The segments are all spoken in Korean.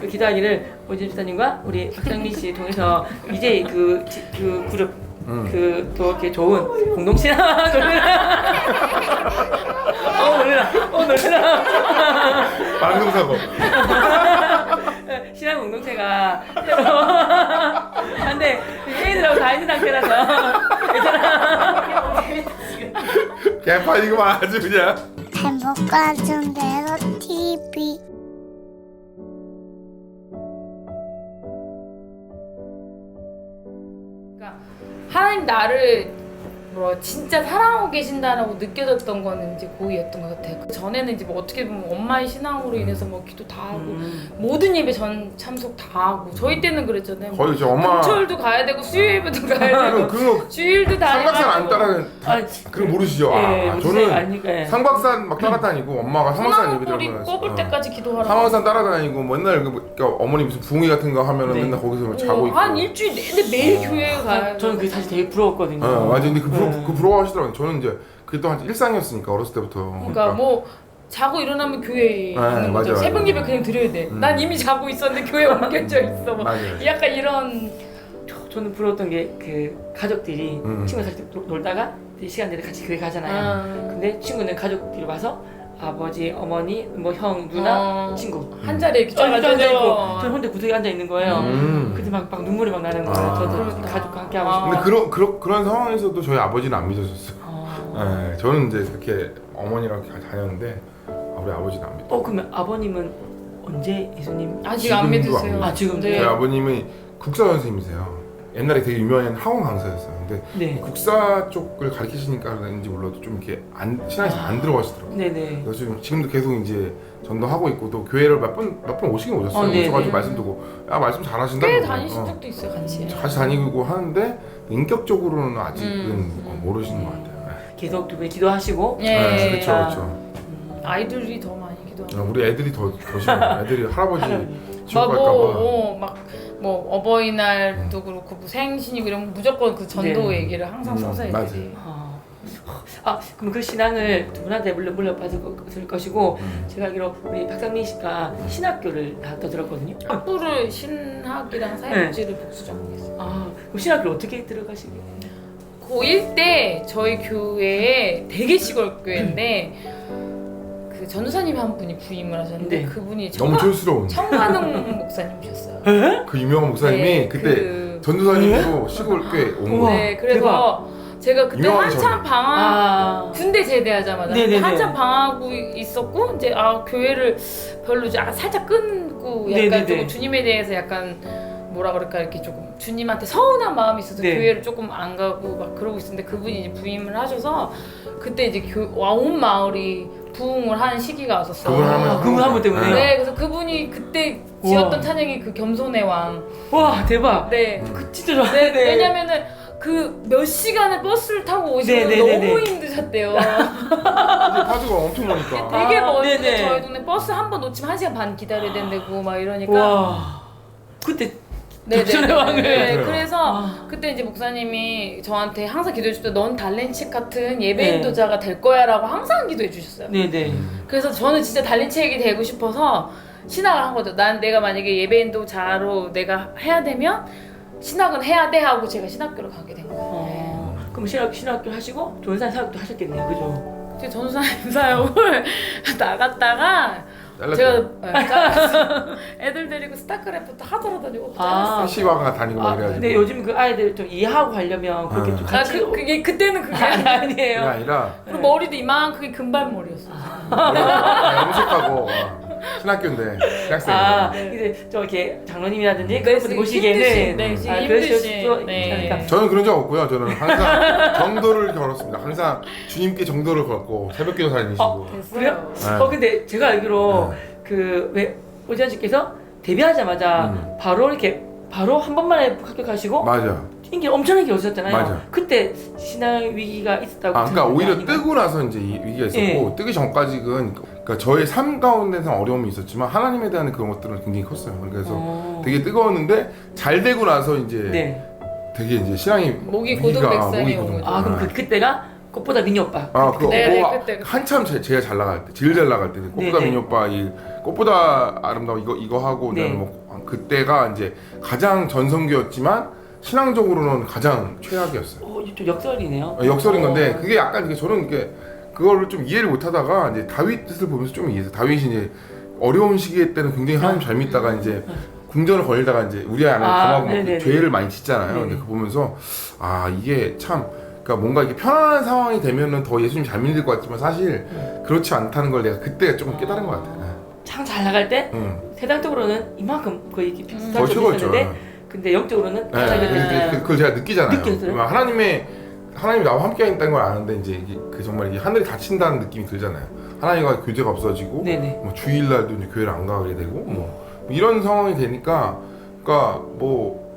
그 기도하기를 오진 집사님과 우리 박상민 씨 통해서 이제 그, 지- 그 그룹 음. 그또 이렇게 좋은 공동체나 놀래라 어 놀래라. 어 놀래라. 방금 사고. 신앙 공동체가 새로. 한데 애들하고 다 있는 상태라서. 괜찮아. 개판이구만 아주 그냥. 행복한 순대로 나를 뭐 진짜 사랑하고 계신다라고 느껴졌던 거는 이제 고이였던 것 같아요. 그 전에는 이제 뭐 어떻게 보면 엄마의 신앙으로 인해서 뭐 기도 다 하고 음. 모든 예배 전 참석 다 하고 저희 때는 그랬잖아요. 거의 저 엄마. 금철도 가야 되고 수요일부터 가야 그럼 되고 그거 주일도 다녀야 삼각산 안 따라는 다 아, 그거 모르시죠? 아, 예, 무슨 저는 아니까 예. 상박산 막 따라다니고 엄마가 상박산 예배 들으면 꼽을 때까지 기도하라고. 상박산 따라다니고 맨날 그 뭐- 그러니까 어머니 무슨 부흥회 같은 거 하면은 네. 맨날 거기서 자고 있고. 한 일주일 내내 매일 교회 가요. 저는 그게 사실 되게 부러웠거든요 어, 맞아. 근데 그, 부 러, 네. 그 부러워하시더라고요. 저는 이제 그게 또한 일상이었으니까 어렸을 때부터. 그러니까 뭐 자고 일어나면 교회에 있는 거죠. 맞아요, 새벽 맞아요. 예배 그냥 드려야 돼. 음. 난 이미 자고 있었는데 교회 옮겨져 있어. 뭐. 맞아요. 약간 이런 저는 부러웠던 게 그 가족들이 음. 친구들 같이 놀- 놀다가 시간 되면 같이 교회 가잖아요. 아. 근데 친구는 가족끼리 와서 아버지, 어머니, 뭐 형, 누나, 어. 친구 한 자리에 이렇게 쫙 앉아 있고 쫙 저는 혼자 구석에 앉아 있는 거예요. 음. 그때 막, 막 눈물이 막 나는 거예요. 아. 저도 그러니까. 가족과 함께 하고 아. 싶어. 근데 그런 그런 그런 상황에서도 저희 아버지는 안 믿어줬어요. 어. 네, 저는 이제 그렇게 어머니랑 이렇게 다녔는데 우리 아버지는 안 믿어. 어 그러면 아버님은 언제 예수님? 아직 안 지금도 믿으세요. 안 아, 지금도? 네. 저희 아버님이 국사 선생님이세요. 옛날에 되게 유명한 학원 강사였어요. 근데 네. 국사 쪽을 가르치시니까 그런지 몰라도 좀 이렇게 안 신앙에서 안 들어가시더라고요. 네네. 그래서 지금 지금도 계속 이제 전도하고 있고 또 교회를 몇 번 몇 번 오시긴 오셨어요. 어, 네네. 오셔가지고 말씀 듣고 야 말씀 잘하신다. 꽤. 다니신 어. 적도 있어요, 같이. 같이 다니고 하는데 인격적으로는 아직은 음. 어, 모르시는 것 같아요. 계속 두 분이 기도하시고 예. 네, 그렇죠, 아. 그렇죠. 음, 아이들이 더 많이 기도하고. 어, 우리 애들이 더 더 심해요. 애들이 할아버지 막 갈까봐. 뭐, 어, 막, 뭐, 어버이날도 그렇고, 뭐 생신이고 이러면 무조건 그 전도 네. 얘기를 항상 음, 써서 애들이. 아, 아 그럼 그 신앙을 두 분한테 물려 물려받을 것이고 음. 제가 알기로 우리 박상민 씨가 신학교를 나왔다 들었거든요. 학부를 신학이랑 사회복지를 복수 전공했어요. 아 그럼 신학교를 어떻게 들어가시게? 고1 때 저희 교회에 되게 시골 교회인데 그 전도사님이 한 분이 부임을 하셨는데 네. 그분이 너무 청가, 촌스러운 청관웅 목사님이셨어요. 그 유명한 목사님이 네, 그때 그- 전도사님으로 시골 꽤온 우와. 네, 그래서 제가 그때 한참 방학 아 군대 제대하자마자 네네네. 한참 방하고 있었고 이제 아 교회를 별로 이제 아, 살짝 끊고 약간 네네네. 조금 주님에 대해서 약간 뭐라 그럴까 이렇게 조금 주님한테 서운한 마음이 있어서 네. 교회를 조금 안 가고 막 그러고 있었는데 그분이 이제 부임을 하셔서 그때 이제 교, 와, 온 마을이 부흥을 하는 시기가 왔었어요. 그분 하면- 아, 그분 한분 때문에. 네, 그래서 그분이 그때 지었던 우와. 찬양이 그 겸손의 왕. 와 대박. 네. 그 진짜 좋아. 네, 왜냐면은 그 몇 시간을 버스를 타고 오시면 네, 네, 네, 너무 네. 힘드셨대요. 근데 파주가 엄청 머니까. 되게 아, 먼데 네네. 저희 동네 버스 한 번 놓치면 한 시간 반 기다려야 된다고 막 이러니까 와 그때 네네 왕을. 네, 그래요. 그래서 아. 그때 이제 목사님이 저한테 항상 기도해 주실 때넌 달렌치 같은 예배 네. 인도자가 될 거야라고 항상 기도해 주셨어요. 네네. 그래서 저는 진짜 달렌치에게 되고 싶어서 신학을 한 거죠. 난 내가 만약에 예배 인 도자로 내가 해야 되면 신학은 해야 돼 하고 제가 신학교를 가게 된 거예요. 어, 그럼 신학 신학교 하시고 조연산 사역도 하셨겠네요, 그죠? 네. 전도사님 사역을 나갔다가 제가 네, 잘랐어요. 애들 데리고 스타크래프트 하더라 다니고 아. 잘랐어요. 시와가 다니고 막 아, 그래가지고. 근데 요즘 그 아이들 좀 이해하고 하려면 그렇게 아. 좀 아, 같이 그, 그게 그때는 그게 아니, 아 니에요. 아니에요. 그게 아니라 그리고 머리도 이만큼이 금발머리였어. 내가 염색하고 어, 신학교인데 대학생. 아, 네. 이제 좀 이렇게 장로님이라든지 네, 그런 분들 보시기에는 네, 아, 힘드시. 그러실 수 네. 있으니까. 저는 그런 적 없고요. 저는 항상 정도를 걸었습니다. 항상 주님께 정도를 걸고 새벽기도 다니시고. 어. 그래요? 네. 어 근데 제가 알기로 네. 그왜 오지환 씨께서 데뷔하자마자 음. 바로 이렇게 바로 한 번만에 합격하시고 맞아. 인기 엄청나게 오셨잖아요. 맞아. 그때 신앙 위기가 있었다고. 아, 그러니까 오히려 아닌가요? 뜨고 나서 이제 이 위기가 있었고 예. 뜨기 전까지는 그러니까 저의 삶 가운데서 어려움이 있었지만 하나님에 대한 그런 것들은 굉장히 컸어요. 그래서 어. 되게 뜨거웠는데 잘 되고 나서 이제 네. 되게 이제 신앙이 목이 고동백상이 거죠. 아 그럼 네. 그 그때가 꽃보다 미니 오빠. 아 그거 네, 네, 그거 그때, 그때. 한참 제, 제가 잘 나갈 때 제일 잘 나갈 때 꽃보다 네, 네. 미니 오빠 이 꽃보다 아름다워 이거 이거 하고 네. 뭐 그때가 이제 가장 전성기였지만 신앙적으로는 가장 최악이었어요. 어, 좀 역설이네요. 어, 역설인 건데 어. 그게 약간 이게 저는 이게 그거를 좀 이해를 못하다가 이제 다윗을 보면서 좀 이해해서 다윗이 이제 어려운 시기에 때는 굉장히 하나님 잘 믿다가 이제 궁전을 걸리다가 이제 우리 안에 아, 감하고 막 네네네. 죄를 많이 짓잖아요. 근데 네네. 그거 보면서 아 이게 참 그러니까 뭔가 이게 편안한 상황이 되면은 더 예수님 잘 믿을 것 같지만 사실 네. 그렇지 않다는 걸 내가 그때 조금 깨달은 것 같아요. 참잘 나갈 때 응. 세상적으로는 이만큼 거의 비슷할 수도 최고였죠. 있었는데 근데 영적으로는 네, 그- 이렇게 그- 그걸 제가 느끼잖아요. 느꼈어요? 그러니까 하나님의 하나님이 나와 함께 있다는 걸 아는데 이제 그 정말 이게 하늘이 닫힌다는 느낌이 들잖아요. 하나님과 교제가 없어지고 네네. 뭐 주일날도 이제 교회를 안 가게 되고 뭐 이런 상황이 되니까 그러니까 뭐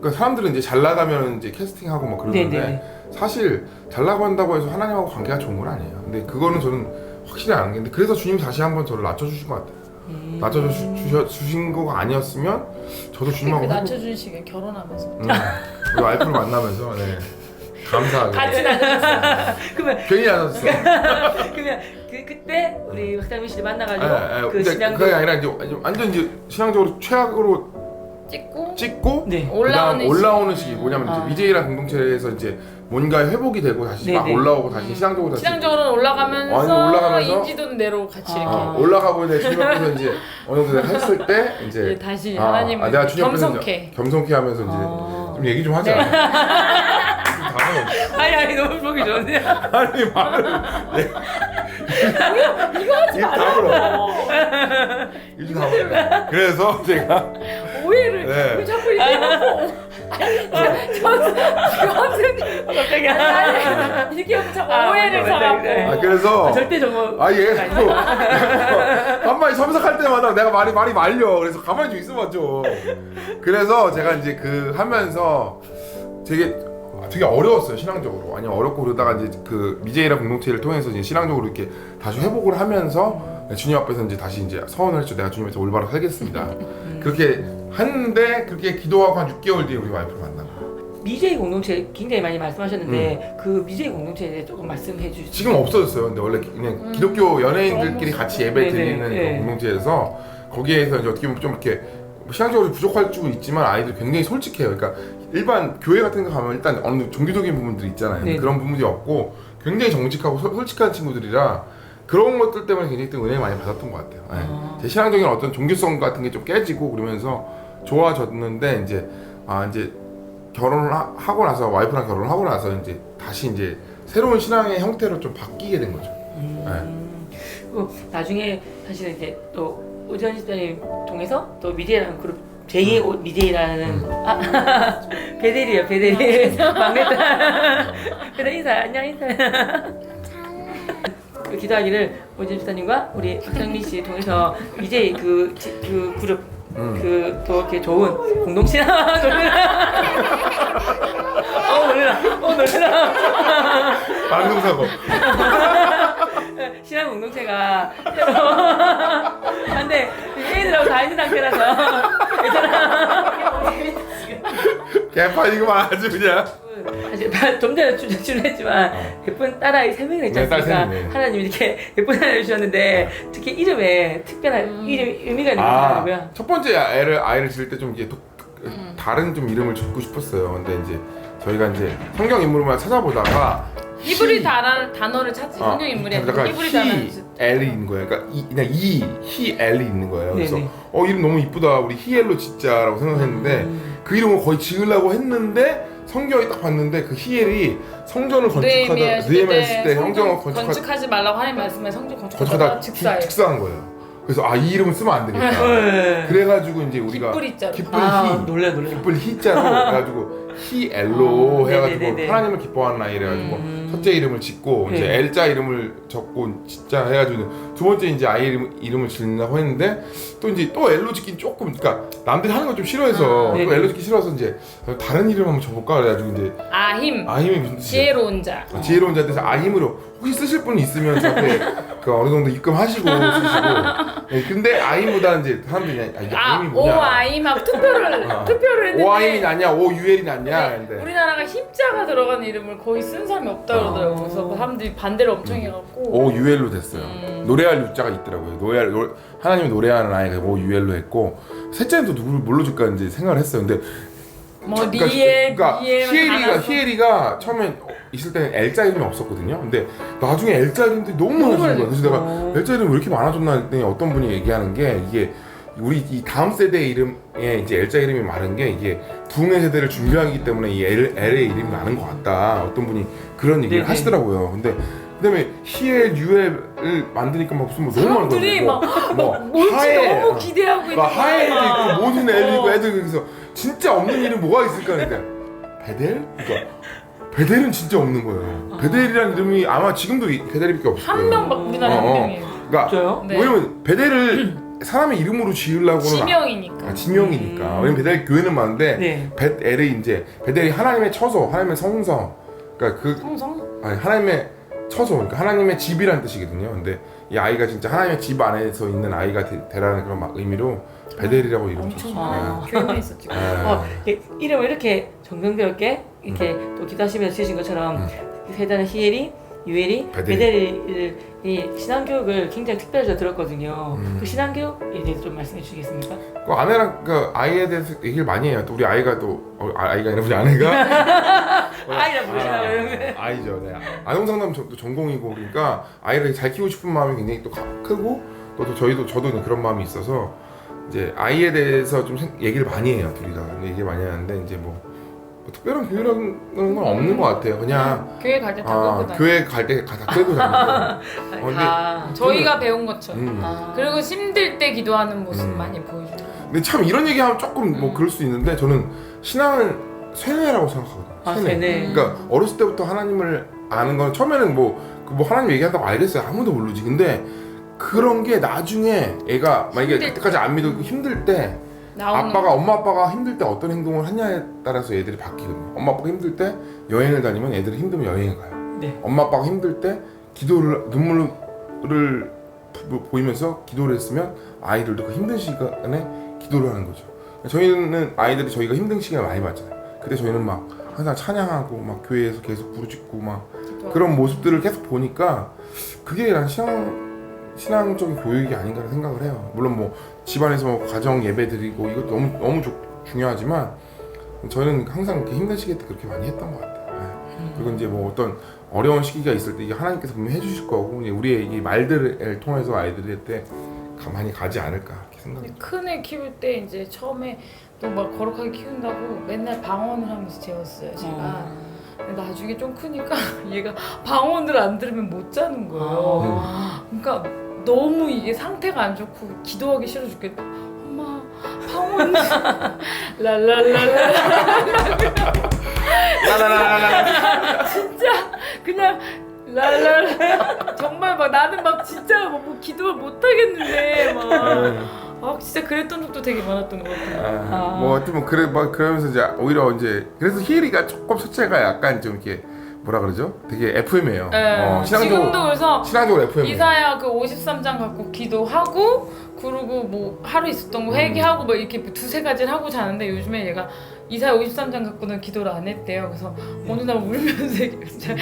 그러니까 사람들은 이제 잘 나가면 이제 캐스팅하고 막 그러는데 네네네. 사실 잘 나간다고 해서 하나님하고 관계가 좋은 건 아니에요. 근데 그거는 저는 확실히 아는 게 근데 그래서 주님 다시 한번 저를 낮춰주신 것 같아요. 음. 낮춰주신 주신 거가 아니었으면 저도 주님하고 그 시간 결혼하면서 음, 와이프를 만나면서 네. 감사하게 같이 낮춰줬어. 그러면 괜히 안 왔어. 그러면 그 그때 우리 박상민 씨를 만나가지고 예, 예. 그 근데 신앙도 그게 아니라 이제 완전 이제 신앙적으로 최악으로 찍고 찍고 네. 올라오는 그다음 올라오는 시기 뭐냐면 아. 이제 BJ랑 공동체에서 이제 뭔가 회복이 되고 다시 막 네네. 올라오고 다시 신앙적으로 다시 신앙적으로는 올라가면서, 아니, 올라가면서 인지도는 내로 같이 아. 이렇게 어, 올라가고 이제 주님 앞에서 이제 어느 정도 내가 했을 때 이제 이제 다시 아, 하나님을 아, 내가 주님 앞에서 겸손케 이제 겸손케 하면서 이제 아. 좀 얘기 좀 하자. 아니 아니 너무 보기 좋은데요. 아니 말을 이거 하지 마. 이거 다 물어. 그래서 제가 오해를 네. 왜 자꾸 이렇게 해놓고? 아니 저 지금 선생님 갑자기. 아니 이렇게 하면 자꾸 아, 오해를 맞아, 맞아, 사갖고. 네. 아 그래서 아, 절대 저거 아 얘가 자꾸 한마디 첨삭할 때마다 내가 말이 말이 말려. 그래서 가만히 좀 있어봐 좀. 그래서 제가 이제 그 하면서 되게 되게 어려웠어요 신앙적으로 아니 어렵고 그러다가 이제 그 미제이라 공동체를 통해서 이제 신앙적으로 이렇게 다시 회복을 하면서 주님 앞에서 이제 다시 이제 서원을 했죠 내가 주님에서 올바로 살겠습니다 그렇게 했는데 그렇게 기도하고 한 6개월 뒤에 우리 와이프를 거예요 미제이 공동체 굉장히 많이 말씀하셨는데 그 미제이 공동체에 대해 조금 말씀해 주시죠. 지금 없어졌어요. 근데 원래 그냥 음. 기독교 연예인들끼리 같이 예배 네네, 드리는 네. 공동체에서 거기에서 이제 어떻게 보면 좀 이렇게 신앙적으로 부족할 줄 있지만 아이들 굉장히 솔직해요. 그러니까 일반 교회 같은 데 가면 일단 어느 정도 종교적인 부분들이 있잖아요. 네네. 그런 부분들이 없고 굉장히 정직하고 소- 솔직한 친구들이라 그런 것들 때문에 굉장히 또 은혜 많이 받았던 것 같아요. 네. 아. 제 신앙적인 어떤 종교성 같은 게 좀 깨지고 그러면서 좋아졌는데 이제 아 이제 결혼을 하- 하고 나서 와이프랑 결혼을 하고 나서 이제 다시 이제 새로운 신앙의 형태로 좀 바뀌게 된 거죠. 음. 그리고 나중에 사실은 이제 또 오전 시장님 통해서 또 미제이라는 그룹 제2의 오- 미제이라는 음. 아 베델이에요 베델이 막내딸. 베델 인사 안녕 인사. 그 기도하기를 오전 시장님과 우리 박상민 씨 통해서 미제이 그, 지- 그 그룹 음. 그 또 이렇게 좋은 공동체나 놀래라 어 놀래라. 어 놀래라. 방송 사고. 신앙 공동체가 새로 안돼 애들하고 다 있는 상태라서 개판이구만 아주 그냥. 사실 좀 전에 출- 출연했지만 예쁜 딸아이 세 명이나 있지 네, 딸 않습니까? 네. 하나님 이렇게 예쁜 딸을 주셨는데 특히 이름에 특별한 음. 이름 의미가 있는 아, 거더라고요. 첫 번째 애를 아이를 지을 때 좀 이게 독, 음. 다른 좀 이름을 짓고 싶었어요. 근데 이제 저희가 이제 성경 인물만 찾아보다가 히브리 단어, 단어를 찾지 어, 성경 인물이 아니고 히브리 단어를 히 찾지 엘이 있는 거예요. 그러니까 이, 그냥 이, 히 엘이 있는 거예요. 그래서 네네. 어 이름 너무 이쁘다. 우리 히엘로 짓자라고 생각했는데 음. 그 이름을 거의 지으려고 했는데 성경에 딱 봤는데 그 히엘이 성전을 건축하다 느헤미야 느헤미야 했을 시대 때때 성경을 성전 건축하, 건축하지 말라고 하나님 말씀에 성전 건축하다 즉사한 거예요. 그래서 아 이 이름을 쓰면 안 되겠다. 네. 그래가지고 이제 우리가 기쁠 아히 놀래 놀래. 기쁠 히자로 해가지고 히엘로 아, 해가지고 네네네네. 하나님을 기뻐하는 아이 해가지고 음. 첫째 이름을 짓고 이제 네. 엘자 이름을 적고 진짜 해가지고 두 번째 이제 아이 이름, 이름을 짓는다고 했는데 또 이제 또 엘로 짓긴 조금 그러니까 남들이 하는 거좀 싫어해서 아, 또 네네. 엘로 짓기 싫어서 이제 다른 이름 한번 줘볼까 그래가지고 이제 아힘 아힘이 무슨 뜻이야? 지혜로운 자 어, 지혜로운 자한테서 아힘으로 혹시 쓰실 분 있으면 저한테 그 어느 정도 입금하시고 쓰시고. 네, 근데 아임보다는 이제 사람들이 아, 이게 아, 아임이 뭐냐? 오아이 막 투표를 어. 투표를 했는데 오아임이 낫냐, 오유엘이 낫냐. 네, 근데 우리나라가 힘자가 들어가는 이름을 거의 쓴 사람이 없다 그러더라고요. 아. 그래서 사람들이 반대를 엄청 해갖고 오유엘로 됐어요. 음. 노래할 유자가 있더라고요. 노래 노, 하나님이 노래하는 아이가 오유엘로 했고 셋째는 또 누구를 뭘로 줄까 이제 생각을 했어요. 근데 뭐 저- 그러니까 리엘, 그러니까 히에리가 히에리가 처음에 있을 때는 L자 이름이 없었거든요. 근데 나중에 L자 이름들이 너무 많아지는 거야. 그래서 내가 어. L자 이름 왜 이렇게 많아졌나 했더니 어떤 분이 얘기하는 게 이게 우리 이 다음 세대 이름에 이제 L자 이름이 많은 게 이게 부흥의 세대를 준비하기 때문에 이 L, L의 이름이 많은 것 같다. 어떤 분이 그런 얘기를 네네. 하시더라고요. 근데 그다음에 히엘, 유엘을 만드니까 막 무슨 뭐 너무 많은 사람들이 거예요. 막 뭐, 뭔지 하엘, 너무 어. 기대하고 있는 막 하엘도 거야. 있고 모든 어. 애들 그래서 진짜 없는 이름 뭐가 있을까 그러니까 베델? 그러니까 베델은 진짜 없는 거예요. 베델이라는 이름이 아마 지금도 이- 베델이밖에 없을 거예요. 한 명밖 우리나라 어, 한 어. 명이에요. 그러니까 진짜요? 네. 왜냐면 베델을 사람의 이름으로 지으려고는 지명이니까. 아, 지명이니까. 음. 왜냐면 베델 교회는 많은데 네. 베델이 이제 베델이 하나님의 처소, 하나님의 성성. 그러니까 그 성성? 아니 하나님의 처소, 그러니까 하나님의 집이라는 뜻이거든요. 근데 이 아이가 진짜 하나님의 집 안에서 있는 아이가 되, 되라는 그런 막 의미로 베델이라고 이름 엄청. 아. 교회만 있었지. 네. 어, 이- 이름을 이렇게 정성스럽게 이렇게 또 기도하시면서 지으신 것처럼 음. 세자는 히엘이 유엘이 베델이. 신앙교육을 굉장히 특별히 들었거든요. 음. 그 신앙교육에 대해서 좀 말씀해 주시겠습니까? 그 아내랑 그 아이에 대해서 얘기를 많이 해요. 또 우리 아이가 또 어, 아, 아이가 아니라 우리 아내가 아이라 부르시나요? 아, 아이죠. 네. 아동상담 저- 또 전공이고 그러니까 아이를 잘 키우고 싶은 마음이 굉장히 또 가- 크고 또, 또 저희도 저도 그런 마음이 있어서 이제 아이에 대해서 좀 생- 얘기를 많이 해요. 둘이가 얘기를 많이 하는데 이제 뭐, 뭐 특별한 교육이라는 건 없는 것 같아요. 그냥 교회 갈 때 다 아, 끌고. 교회 갈 때 다 끌고 다니고 근데- 다. 저희가 배운 것처럼. 음. 아. 그리고 힘들 때 기도하는 모습 음. 많이 보여줘요. 근데 참 이런 얘기하면 조금 뭐 그럴 수 있는데 저는 신앙은 쇠뇌라고 생각하거든요. 아, 쇠뇌. 그러니까 어렸을 때부터 하나님을 아는 건 처음에는 뭐, 그뭐 하나님 얘기한다고 알겠어요. 아무도 모르지. 근데 그런 게 나중에 애가 만약에 힘들 그때까지 안 믿고 힘들 때 나오는 아빠가 엄마 아빠가 힘들 때 어떤 행동을 하냐에 따라서 애들이 바뀌거든요. 엄마 아빠가 힘들 때 여행을 다니면 애들이 힘들면 여행을 가요. 네. 엄마 아빠가 힘들 때 기도를 눈물을 보- 보이면서 기도를 했으면 아이들도 그 힘든 시간에 기도를 하는 거죠. 저희는 아이들이 저희가 힘든 시간을 많이 봤잖아요. 그때 저희는 막 항상 찬양하고 막 교회에서 계속 부르짖고 막 기도하고. 그런 모습들을 계속 보니까 그게 난 신앙 신앙적인 교육이 아닌가라는 생각을 해요. 물론 뭐 집안에서 뭐 가정 예배 드리고 이것도 너무 너무 조- 중요하지만 저는 항상 이렇게 힘든 시기 때 그렇게 많이 했던 것 같아요. 네. 그리고 이제 뭐 어떤 어려운 시기가 있을 때 이게 하나님께서 분명히 해주실 거고 이제 우리의 이 말들을 통해서 아이들한테 가만히 가지 않을까 이렇게 생각해요. 큰애 키울 때 이제 처음에 또 막 거룩하게 키운다고 맨날 방언을 하면서 재웠어요 제가 어. 나중에 좀 크니까 얘가 방언을 안 들으면 못 자는 거예요 아. 그러니까 너무 이게 상태가 안 좋고 기도하기 싫어 죽겠다. 엄마 방언. 랄랄랄라. 라라라라라. 진짜 그냥 랄랄 정말 막 나는 막 진짜 뭐, 뭐 기도를 못 하겠는데 막. 아 진짜 그랬던 적도 되게 많았던 것 같아요. 아, 뭐 하여튼 뭐 그래 막 그러면서 이제 오히려 이제 그래서 히에리가 조금 첫째가 약간 좀 이렇게 뭐라 그러죠? 되게 FM이에요. 네. 어, 신앙적으로 지금도 그래서 신앙적으로 FM. 이사야 그 53장 갖고 기도하고 그리고 뭐 하루 있었던 거 회개하고 뭐 이렇게 두세 가지를 하고 자는데 요즘에 얘가 이사야 53장 갖고는 기도를 안 했대요. 그래서 어느 날 울면서. 진짜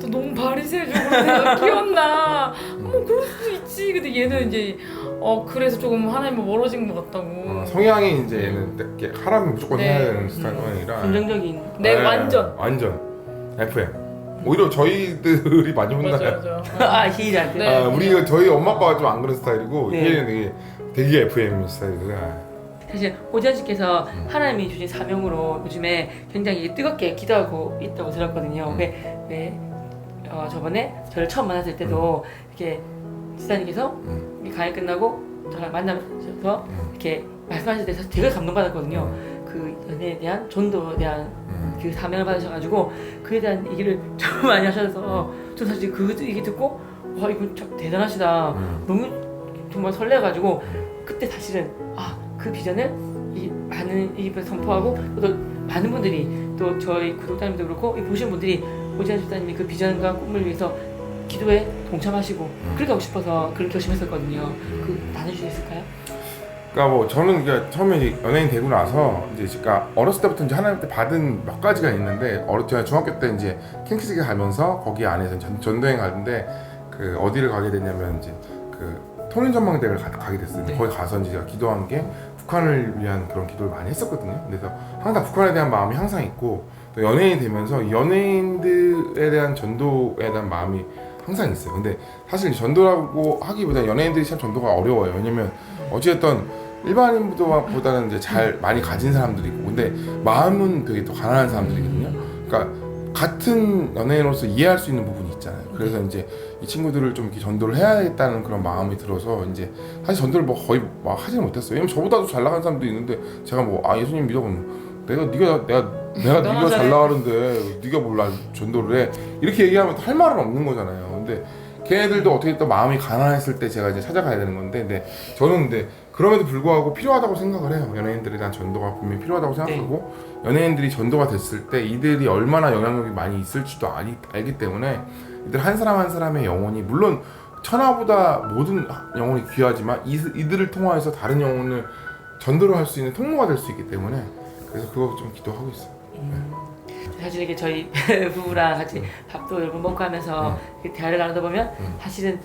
또 너무 바리새적으로 내가 키웠나? 뭐 그럴 수도 있지. 근데 얘는 이제 어 그래서 조금 하나님과 멀어진 것 같다고. 어, 성향이 이제 얘는 이렇게 하라면 무조건 네. 해야 되는 스타일 성향이라. 긍정적인. 네, 완전. 완전 FM. 오히려 저희들이 많이 혼나요. 맞아요, 맞아요. 아 히일한테. 네. 아, 우리 저희 엄마 아빠가 좀 안 그런 스타일이고 네. 히에리는 되게 되게 FM 스타일이라. 사실 오지아씨께서 음. 하나님이 주신 사명으로 요즘에 굉장히 뜨겁게 기도하고 있다고 들었거든요. 음. 왜, 왜 어, 저번에 저를 처음 만났을 때도 이렇게 지사님께서 음. 이 강의 끝나고 저랑 만나셔서 음. 이렇게 말씀하실 때 되게 감동받았거든요. 그 연애에 대한 전도에 대한 음. 그 사명을 받으셔가지고 그에 대한 얘기를 정말 많이 하셔서 저 사실 그 얘기 듣고 와 이거 참 대단하시다. 음. 너무 정말 설레가지고 그때 사실은 아 그 비전을 이 많은 입에 선포하고 또 많은 분들이 또 저희 구독자님도 그렇고 이 보신 분들이 오지환 집사님이 그 비전과 꿈을 위해서 기도에 동참하시고 그렇게 하고 싶어서 그렇게 결심했었거든요. 그 나눠줄 수 있을까요? 그러니까 뭐 저는 이게 처음에 연예인 되고 나서 이제 제가 어렸을 때부터 이제 하나님 때 받은 몇 가지가 있는데 어렸 제가 중학교 때 이제 킹키즈에 가면서 거기 안에서 전, 전도행 가는데 그 어디를 가게 됐냐면 이제 그 통일전망대를 가, 가게 됐어요. 네. 거기 가서 이제 제가 기도한 게 북한을 위한 그런 기도를 많이 했었거든요. 그래서 항상 북한에 대한 마음이 항상 있고 또 연예인이 되면서 연예인들에 대한 전도에 대한 마음이 항상 있어요. 근데 사실 전도라고 하기보다 연예인들이 참 전도가 어려워요. 왜냐면 어찌됐든 일반인보다는 이제 잘 많이 가진 사람들이고 근데 마음은 되게 또 가난한 사람들이거든요. 그러니까 같은 연예인으로서 이해할 수 있는 부분이 있잖아요. 그래서 이제 이 친구들을 좀 이렇게 전도를 해야겠다는 그런 마음이 들어서 이제 사실 전도를 뭐 거의 막 하지는 못했어요. 왜냐면 저보다도 잘 나간 사람도 있는데 제가 뭐 아 예수님 믿어보면 내가 네가 내가 내가 네가 잘. 나가는데 네가 뭘날 전도를 해 이렇게 얘기하면 할 말은 없는 거잖아요. 근데 걔네들도 어떻게 또 마음이 가난했을 때 제가 이제 찾아가야 되는 건데 근데 저는 근데 그럼에도 불구하고 필요하다고 생각을 해요. 연예인들에 대한 전도가 분명히 필요하다고 생각하고 연예인들이 전도가 됐을 때 이들이 얼마나 영향력이 많이 있을지도 알, 알기 때문에 이들 한 사람 한 사람의 영혼이 물론 천하보다 모든 영혼이 귀하지만 이, 이들을 통하여서 다른 영혼을 전도를 할 수 있는 통로가 될 수 있기 때문에 그래서 그거 좀 기도하고 있어요. 사실 이게 저희 부부랑 같이 밥도 여러 번 먹고 하면서 이렇게 대화를 나누다 보면 음. 사실은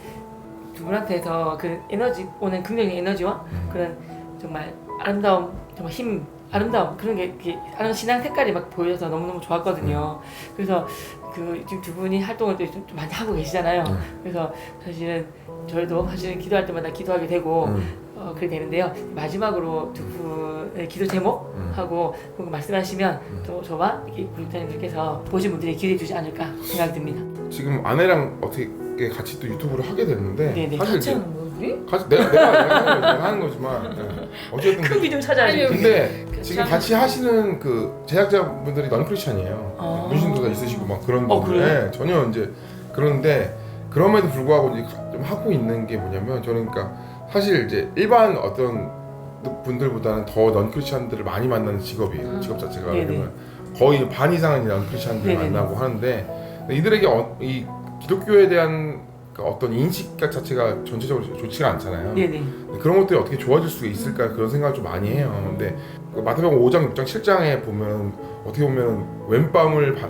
두 분한테서 그 에너지 오는 긍정의 에너지와 음. 그런 정말 아름다움 정말 힘 아름다움 그런 게 이렇게 아름 신앙 색깔이 막 보여서 너무너무 좋았거든요. 그래서 그 지금 두 분이 활동을 또 좀 많이 하고 계시잖아요. 음. 그래서 사실은 저희도 사실은 기도할 때마다 기도하게 되고 음. 어, 그렇게 되는데요. 마지막으로 두 분의 기도 제목 음. 하고 그거 말씀하시면 음. 또 저와 이렇게 구독자님들께서 보신 분들이 기대해 주지 않을까 생각이 듭니다. 지금 아내랑 어떻게 같이 또 유튜브를 하게 됐는데 네네. 사실 같이 하는 우리? 같이 내가 내가, 내가 하는 거지, 내가 하는 거지만 네. 어쨌든 큰 그- 비디오 찾아야지. 근데 그 지금 참- 같이 하시는 그 제작자분들이 넌 크리스천이에요. 아. 문신도 다 있으시고 막 그런 어, 분들. 그래요? 네, 전혀 이제 그런데 그럼에도 불구하고 이제 가- 좀 하고 있는 게 뭐냐면 저는 그러니까 사실 이제 일반 어떤 분들보다는 더넌 크리스천들을 많이 만나는 직업이에요. 음. 직업 자체가 네네. 왜냐면 거의 반 이상은 넌 크리스천들을 네네네. 만나고 하는데 이들에게 어, 이 기독교에 대한 그 어떤 인식 자체가 전체적으로 좋지가 않잖아요. 네네. 그런 것들이 어떻게 좋아질 수 있을까 그런 생각을 좀 많이 해요. 근데 그 마태복음 5장, 6장, 7장에 보면 어떻게 보면 왼밤을 바-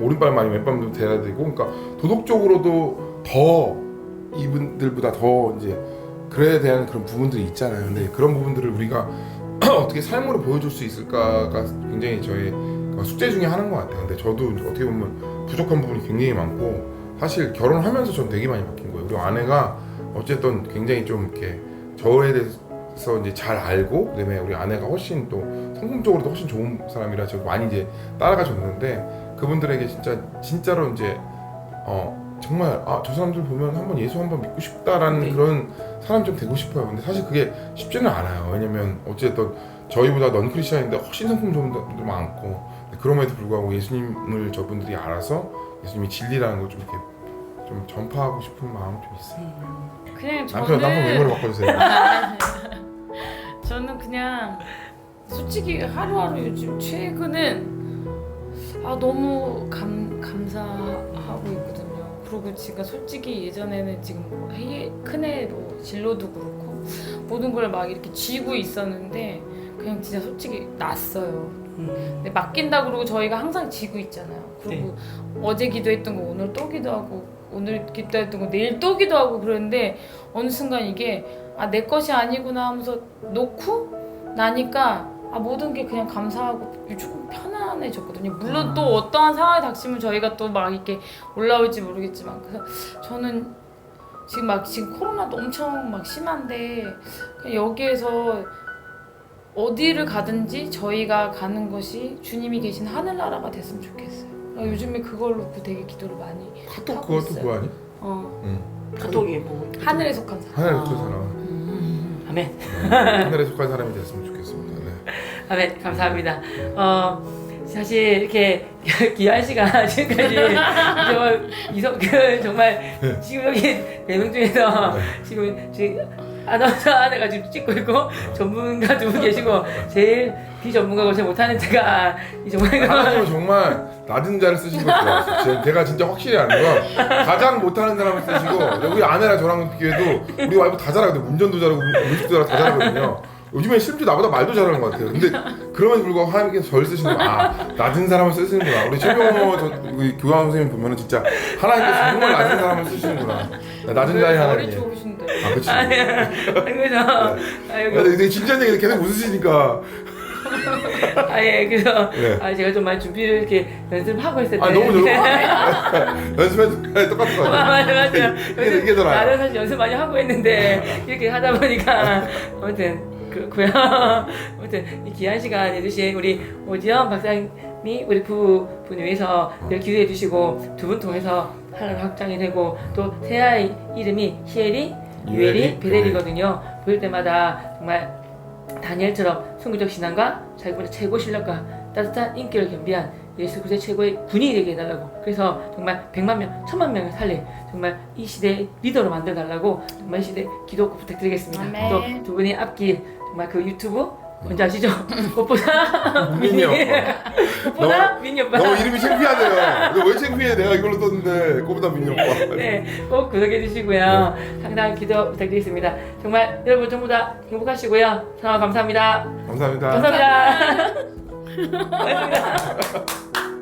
오른밤 아니면 왼밤도 돼야 되고, 그러니까 도덕적으로도 더 이분들보다 더 이제 그래야 되는 그런 부분들이 있잖아요. 근데 그런 부분들을 우리가 어떻게 삶으로 보여줄 수 있을까가 굉장히 저의 그 숙제 중에 하나인 것 같아요. 근데 저도 어떻게 보면 부족한 부분이 굉장히 많고 사실 결혼하면서 전 되게 많이 바뀐 거예요. 그리고 아내가 어쨌든 굉장히 좀 이렇게 저에 대해서 이제 잘 알고 그다음에 우리 아내가 훨씬 또 성공적으로도 훨씬 좋은 사람이라 저도 많이 이제 따라가 줬는데 그분들에게 진짜 진짜로 이제 어 정말 아 저 사람들 보면 한번 예수 한번 믿고 싶다라는 네. 그런 사람 좀 되고 싶어요. 근데 사실 그게 쉽지는 않아요. 왜냐면 어쨌든 저희보다 넌 크리스천인데 훨씬 성품 좋은 분도 많고 그럼에도 불구하고 예수님을 저분들이 알아서 예수님이 진리라는 걸 좀 이렇게 좀 전파하고 싶은 마음이 좀 있어요. 그냥 저는 남편 남편 외모를 바꿔주세요. 저는 그냥 솔직히 하루하루 요즘 최근은 아 너무 감 감사하고 있거든요. 그리고 지금 솔직히 예전에는 지금 해- 큰애도 진로도 그렇고 모든 걸 막 이렇게 쥐고 있었는데 그냥 진짜 솔직히 났어요. 음. 근데 맡긴다 그러고 저희가 항상 지고 있잖아요. 그리고 어제 기도했던 거 오늘 또 기도하고 오늘 기도했던 거 내일 또 기도하고 그러는데 어느 순간 이게 아 내 것이 아니구나 하면서 놓고 나니까 아 모든 게 그냥 감사하고 조금 편안해졌거든요. 물론 또 어떠한 상황이 닥치면 저희가 또 막 이렇게 올라올지 모르겠지만 그래서 저는 지금 막 지금 코로나도 엄청 막 심한데 여기에서 어디를 가든지 저희가 가는 것이 주님이 계신 하늘나라가 됐으면 좋겠어요. 나 요즘에 그걸로 그 되게 기도를 많이 카톡 하고 그것도 있어요. 그거 아니? 어 응. 카톡이 뭐 하늘에 속한 사람. 하늘에 아. 속한 사람. 음. 아멘. 하늘에 속한 사람이 됐으면 좋겠습니다. 네. 아멘. 감사합니다. 어 사실 이렇게 귀한 시간 지금까지 정말 이성 그 정말 지금 여기 네명 중에서 지금 지금 아나운서 하나가 지금 찍고 있고 전문가 두 분 계시고 제일 비전문가고 잘 못하는 제가 이 정말 하나님은 정말 낮은 자를 쓰신 것 같아요. 제- 제가 진짜 확실히 아는 건 가장 못하는 사람을 쓰시고 우리 아내랑 저랑 비교해도 우리 와이프 다 잘하거든요. 운전도 잘하고 음식도 잘하고 다 잘하거든요. 요즘에 심지어 나보다 말도 잘하는 것 같아요. 근데 그럼에도 불구하고 하나님께서 저를 쓰시는 거야. 아 낮은 사람을 쓰시는구나. 우리 최병호 저 우리 교환 선생님 보면은 진짜 하나님께서 정말 낮은 사람을 쓰시는구나. 낮은 자의 머리 하나님. 좋으신데. 아 그렇지. 그래서 아 여기 근데 진지한 얘기 계속 웃으시니까 아 예 그래서 네. 아 제가 좀 많이 준비를 이렇게 연습하고 있었는데 아 너무 좋아. 연습해도 똑같은 거 아, 같아요. 맞아 맞아 이게- 이게 더 나아요. 나는 사실 연습 많이 하고 있는데 이렇게 하다 보니까 아무튼 그렇고요. 아무튼 이 귀한 시간 해주신 우리 오지연 박사님이 우리 부부분 위해서 늘 기도해 주시고 두 분 통해서 하나님 확장이 되고 또 새아이 이름이 히엘이 유엘이, 유엘이 베델이거든요. 보일 때마다 정말 다니엘처럼 성교적 신앙과 자기보다 최고 실력과 따뜻한 인기를 겸비한 예수 그리스도의 최고의 군인이 되게 해달라고 그래서 정말 100만 명, 1000만 명을 살린 정말 이 시대의 리더로 만들어달라고 정말 이 시대 기도 꼭 부탁드리겠습니다 아멘. 또두 분이 앞길 정말 그 유튜브 뭔지 아시죠? 꽃보다 민이 오빠. 꽃보다 민이 오빠 너무 이름이 창피하네요. 근데 왜 창피해? 내가 이걸로 떴는데 꼬부다 민이 오빠. 네, 꼭 구독해 주시고요. 상당한 기도 부탁드리겠습니다. 정말 여러분 전부 다 행복하시고요. 사랑 감사합니다. 감사합니다. 감사합니다. 고맙습니다.